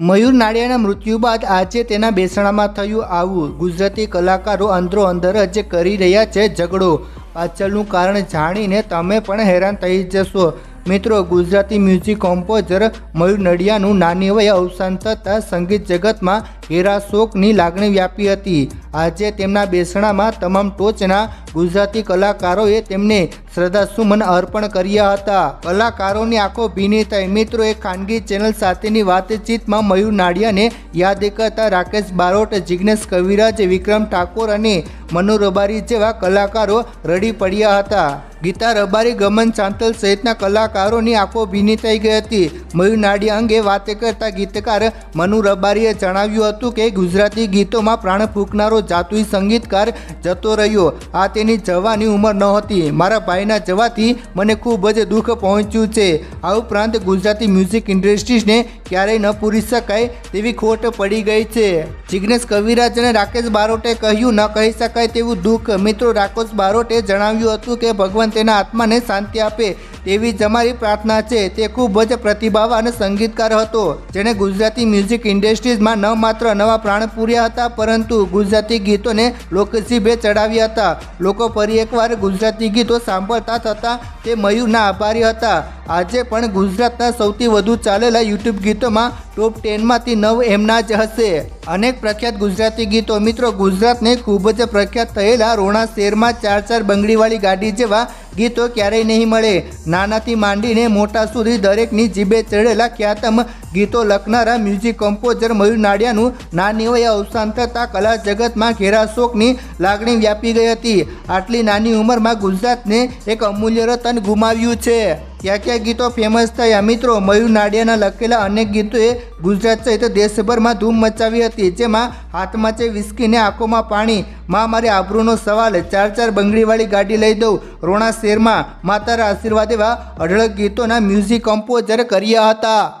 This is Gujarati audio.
મયુર નાડિયાના મૃત્યુ બાદ આજે તેના બેસણામાં થયું આવું. ગુજરાતી કલાકારો અંદરો અંદર જ કરી રહ્યા છે ઝઘડો. પાછળનું કારણ જાણીને તમે પણ હેરાન થઈ જશો. મિત્રો, ગુજરાતી મ્યુઝિક કોમ્પોઝર મયુર નડિયાનું નાની વયે અવસાન થતાં સંગીત જગતમાં હેરા શોકની લાગણી વ્યાપી હતી. આજે તેમના બેસણામાં તમામ ટોચના ગુજરાતી કલાકારોએ તેમને શ્રદ્ધાસુમન અર્પણ કર્યા હતા. કલાકારોની આંખો ભીની થઈ. મિત્રો, એક ખાનગી ચેનલ સાથેની વાતચીતમાં મયુર નાડિયાને યાદ કરતા રાકેશ બારોટ, જિગ્નેશ કવિરાજ, વિક્રમ ઠાકોર અને મનુ રબારી જેવા કલાકારો રડી પડ્યા હતા. ગીતા રબારી, ગમન ચાંતલ સહિતના કલાકારોની આંખો ભીની થઈ ગઈ હતી. મયુર નાડિયા અંગે વાત કરતા ગીતકાર મનુ રબારીએ જણાવ્યું હતું કે ગુજરાતી ગીતોમાં પ્રાણ ફૂંકનારો જાતુઈ સંગીતકાર જતો રહ્યો. આ તેની જવાની ઉંમર નહોતી મારા ભાઈના જવાથી મને ખૂબ જ દુઃખ પહોંચ્યું છે. આ ઉપરાંત ગુજરાતી મ્યુઝિક ઇન્ડસ્ટ્રીઝને ક્યારેય ન પૂરી શકાય તેવી ખોટ પડી ગઈ છે. જિગ્નેશ કવિરાજ અને રાકેશ બારોટે કહ્યું, ન કહી શકાય તેવું દુઃખ. મિત્રો, રાકેશ બારોટે જણાવ્યું હતું કે ભગવાન તેના આત્માને શાંતિ આપે. તેવી જ અમારી પ્રાર્થના છે. તે ખૂબ જ પ્રતિભાવાન સંગીતકાર હતો, જેણે ગુજરાતી મ્યુઝિક ઇન્ડસ્ટ્રીઝમાં ન માત્ર નવા પ્રાણ પૂર્યા હતા, પરંતુ ગુજરાતી ગીતોને લોકજીભે ચડાવ્યા હતા. લોકો ફરી એકવાર ગુજરાતી ગીતો સાંભળતા થતા તે મયુરના આભારી હતા. આજે પણ ગુજરાતના સૌથી વધુ ચાલેલા યુટ્યુબ ગીતોમાં ટોપ ટેનમાંથી નવ એમના જ હશે. અનેક પ્રખ્યાત ગુજરાતી ગીતો, મિત્રો, ગુજરાતને ખૂબ જ પ્રખ્યાત થયેલા રોણા શેરમાં ચાર ચાર બંગડીવાળી ગાડી જેવા ગીતો ક્યારેય નહીં મળે. નાનાથી માંડીને મોટા સુધી દરેકની જીભે ચડેલા ખ્યાતમ ગીતો લખનારા મ્યુઝિક કમ્પોઝર મયુર નાડિયાનું નાની વયે અવસાન થતાં કલા જગતમાં ઘેરા શોકની લાગણી વ્યાપી ગઈ હતી. આટલી નાની ઉંમરમાં ગુજરાતને એક અમૂલ્ય રતન ગુમાવ્યું છે. ક્યાં ક્યાં ગીતો ફેમસ થયા મિત્રો? મયુર નાડિયાના લખેલા અનેક ગીતોએ ગુજરાત સહિત દેશભરમાં ધૂમ મચાવી હતી, જેમાં હાથમાં છે વિસ્કીને આંખોમાં પાણી. માં, મારે આબરૂનો સવાલ, ચાર ચાર બંગડીવાળી ગાડી લઈ દઉં. રોણા શેરમાં માતારા આશીર્વાદ એવા અઢળક ગીતોના મ્યુઝિક કમ્પોઝર કર્યા હતા.